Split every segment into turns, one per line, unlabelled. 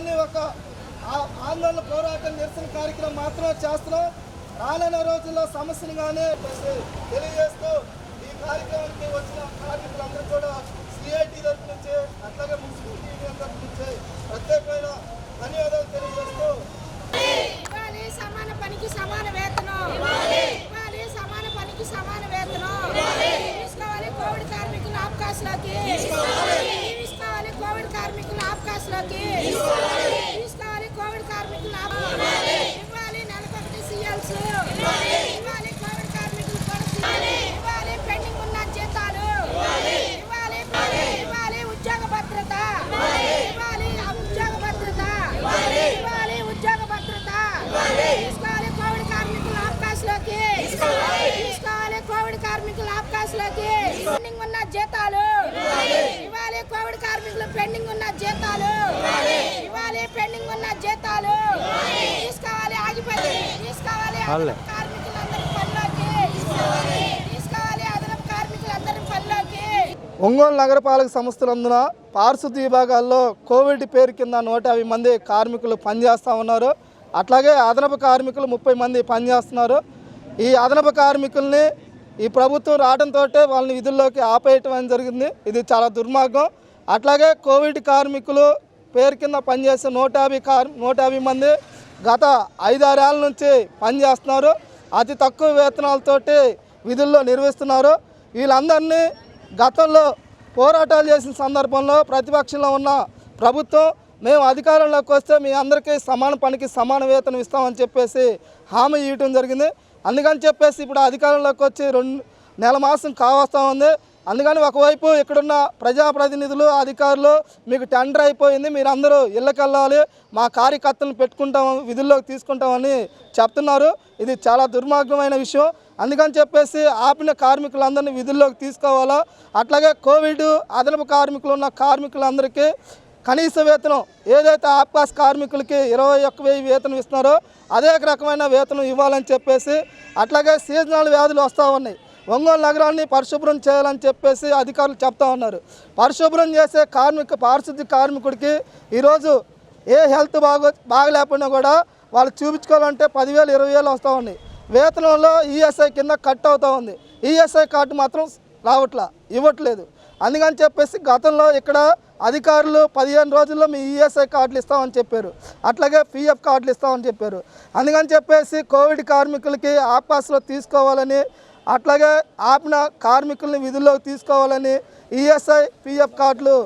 Only ఒక ఆందోళన పోరాటం నిరసన కార్యక్రమం మాత్రమే చేస్తున్నాం. రానున్న రోజుల్లో సమస్యను కానీ తెలియజేస్తూ ఈ కార్యక్రమానికి వచ్చిన కార్మికులందరూ కూడా సిఐటి తరఫు నుంచి అట్లాగే మున్సిపల్ యూనియన్ తరఫు నుంచి ప్రత్యేకమైన ధన్యవాదాలు తెలియజేస్తూ
సమాన పనికి సమాన వేతనం ఇవ్వాలి సమాన పనికి సమాన వేతనం తీసుకోవాలి కోవిడ్ కార్మికుల అవకాశంలోకి తీసుకోవాలి కోవిడ్ కార్మికుల అవకాశంలోకి తీసుకోవాలి కోవిడ్ కార్మికుల అవకాశంలోకి. ఇవ్వాలి నెలకొకటి సీఎల్స్ ఇవ్వాలి కోవిడ్ కార్మికులు కూడా CLs. ఇవ్వాలి పెండింగ్ ఉన్న జీతాలు ఇవ్వాలి ఇవ్వాలి ఉద్యోగ భద్రత ఇవ్వాలి ఆ ఉద్యోగ భద్రత ఇవ్వాలి ఉద్యోగ భద్రత తీసుకోవాలి కోవిడ్ కార్మికుల అవకాశంలోకి తీసుకోవాలి కోవిడ్ అవకాశంలోకి పెండింగ్ ఉన్న జీతాలు. ఇవ్వాలి కోవిడ్ కార్మికులు పెండింగ్ ఉన్న జీతాలు. ఇవ్వాలి పెండింగ్ ఉన్న జీతాలు. తీసుకోవాలి ఆగిపోయి తీసుకోవాలి అదనపు కార్మికులందరి పనిలోకి. తీసుకోవాలి అదనపు కార్మికులందరి పనిలోకి.
ఒంగోలు నగరపాలక సంస్థలందున పారిశుద్ధ్య విభాగాల్లో కోవిడ్ పేరు కింద నూట యాభై మంది కార్మికులు పనిచేస్తూ ఉన్నారు. అట్లాగే అదనపు కార్మికులు ముప్పై మంది పనిచేస్తున్నారు. ఈ అదనపు కార్మికుల్ని ఈ ప్రభుత్వం రావడంతో వాళ్ళని విధుల్లోకి ఆపేయటం అని జరిగింది. ఇది చాలా దుర్మార్గం. అట్లాగే కోవిడ్ కార్మికులు పేరు కింద పనిచేసే నూట యాభై కార్ నూట యాభై మంది గత ఐదారేళ్ళ నుంచి పనిచేస్తున్నారు. అతి తక్కువ వేతనాలతోటి విధుల్లో నిర్వహిస్తున్నారు. వీళ్ళందరినీ గతంలో పోరాటాలు చేసిన సందర్భంలో ప్రతిపక్షంలో ఉన్న ప్రభుత్వం మేము అధికారంలోకి వస్తే మీ అందరికీ సమాన పనికి సమాన వేతనం ఇస్తామని చెప్పేసి హామీ ఇవ్వటం జరిగింది. అందుకని చెప్పేసి ఇప్పుడు అధికారంలోకి వచ్చి రెండు నెల మాసం కావస్తా ఉంది. అందుకని ఒకవైపు ఇక్కడున్న ప్రజాప్రతినిధులు అధికారులు మీకు టెండర్ అయిపోయింది. మీరు అందరూ ఇళ్ళకెళ్ళాలి. మా కార్యకర్తలను పెట్టుకుంటాం విధుల్లోకి తీసుకుంటామని చెప్తున్నారు. ఇది చాలా దుర్మార్గమైన విషయం. అందుకని చెప్పేసి ఆపిన కార్మికులందరినీ విధుల్లోకి తీసుకోవాలా? అట్లాగే కోవిడ్ అదనపు కార్మికులు ఉన్న కార్మికులందరికీ కనీస వేతనం ఏదైతే ఆప్కాస్ కార్మికులకి ఇరవై ఒక్క వెయ్యి వేతనం ఇస్తున్నారో అదే రకమైన వేతనం ఇవ్వాలని చెప్పేసి అట్లాగే సీజనల్ వ్యాధులు వస్తూ ఉన్నాయి. ఒంగోలు నగరాన్ని పరిశుభ్రం చేయాలని చెప్పేసి అధికారులు చెప్తా ఉన్నారు. పరిశుభ్రం చేసే కార్మిక పారిశుద్ధ్య కార్మికుడికి ఈరోజు ఏ హెల్త్ బాగో బాగలేకపోయినా కూడా వాళ్ళు చూపించుకోవాలంటే పదివేలు ఇరవై వేలు వస్తూ ఉన్నాయి. వేతనంలో ఈఎస్ఐ కింద కట్ అవుతూ ఉంది. ఈఎస్ఐ కార్డు మాత్రం రావట్లా ఇవ్వట్లేదు. అందుకని చెప్పేసి గతంలో ఇక్కడ అధికారులు పదిహేను రోజుల్లో మీ ఈఎస్ఐ కార్డులు ఇస్తామని చెప్పారు. అట్లాగే పిఎఫ్ కార్డులు ఇస్తామని చెప్పారు. అందుకని చెప్పేసి కోవిడ్ కార్మికులకి ఆపాస్లో తీసుకోవాలని అట్లాగే ఆపిన కార్మికుల్ని విధుల్లోకి తీసుకోవాలని ఈఎస్ఐ పిఎఫ్ కార్డులు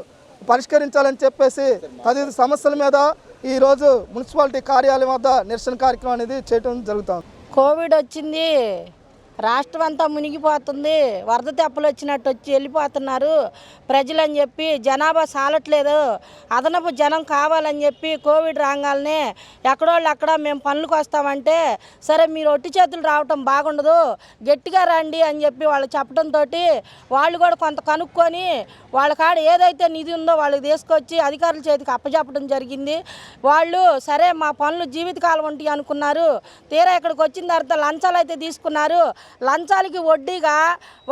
పరిష్కరించాలని చెప్పేసి తదితర సమస్యల మీద ఈరోజు మున్సిపాలిటీ కార్యాలయం వద్ద నిరసన కార్యక్రమం అనేది చేయడం జరుగుతుంది.
కోవిడ్ వచ్చింది. రాష్ట్రం అంతా మునిగిపోతుంది. వరద తెప్పలు వచ్చినట్టు వచ్చి వెళ్ళిపోతున్నారు. ప్రజలని చెప్పి జనాభా సాలట్లేదు. అదనపు జనం కావాలని చెప్పి కోవిడ్ రాగానే ఎక్కడోళ్ళు అక్కడ మేము పనులకు వస్తామంటే సరే మీరు ఒట్టి చేతులు రావటం బాగుండదు. గట్టిగా రండి అని చెప్పి వాళ్ళు చెప్పడంతో వాళ్ళు కూడా కొంత కనుక్కొని వాళ్ళ కాడ ఏదైతే నిధి ఉందో వాళ్ళకి తీసుకొచ్చి అధికారుల చేతికి అప్పచెప్పడం జరిగింది. వాళ్ళు సరే మా పనులు జీవితకాలం ఉంటాయి అనుకున్నారు. తీరా ఇక్కడికి వచ్చిన తర్వాత లంచాలు అయితే తీసుకున్నారు. లంచాలకి వడ్డీగా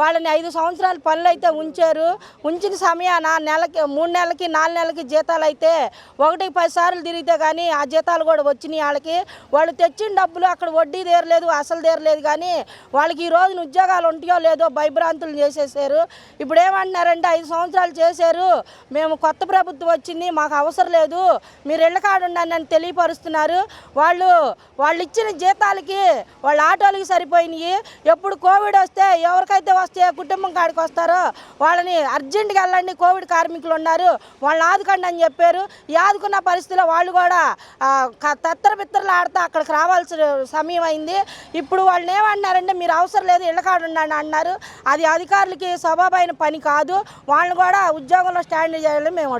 వాళ్ళని ఐదు సంవత్సరాల పనులు అయితే ఉంచారు. ఉంచిన సమయాన నెలకి మూడు నెలలకి నాలుగు నెలలకి జీతాలు అయితే ఒకటికి పది సార్లు తిరిగితే కానీ ఆ జీతాలు కూడా వచ్చినాయి వాళ్ళకి. వాళ్ళు తెచ్చిన డబ్బులు అక్కడ వడ్డీ తీరలేదు అసలు తీరలేదు కానీ వాళ్ళకి ఈ రోజున ఉద్యోగాలు ఉంటాయో లేదో భయభ్రాంతులు చేసేసారు. ఇప్పుడు ఏమంటున్నారంటే ఐదు సంవత్సరాలు చేశారు. మేము కొత్త ప్రభుత్వం వచ్చింది మాకు అవసరం లేదు. మీరు ఇళ్ళ కాడ ఉండండి తెలియపరుస్తున్నారు. వాళ్ళు వాళ్ళు ఇచ్చిన జీతాలకి వాళ్ళ ఆటోలకి సరిపోయినాయి. ఎప్పుడు కోవిడ్ వస్తే ఎవరికైతే వస్తే కుటుంబం కాడికి వస్తారో వాళ్ళని అర్జెంటుగా వెళ్ళండి. కోవిడ్ కార్మికులు ఉన్నారు. వాళ్ళని ఆదుకండి అని చెప్పారు. ఈ ఆదుకున్న పరిస్థితిలో వాళ్ళు కూడా తత్తర బిత్తరలు ఆడుతూ అక్కడికి రావాల్సిన సమయం అయింది. ఇప్పుడు వాళ్ళని ఏమన్నారంటే మీరు అవసరం లేదు ఇళ్ళ కాడ ఉండండి అన్నారు. అది అధికారులకి స్వభావమైన పని కాదు. వాళ్ళని కూడా ఉద్యోగంలో స్టాండ్ చేయాలని మేము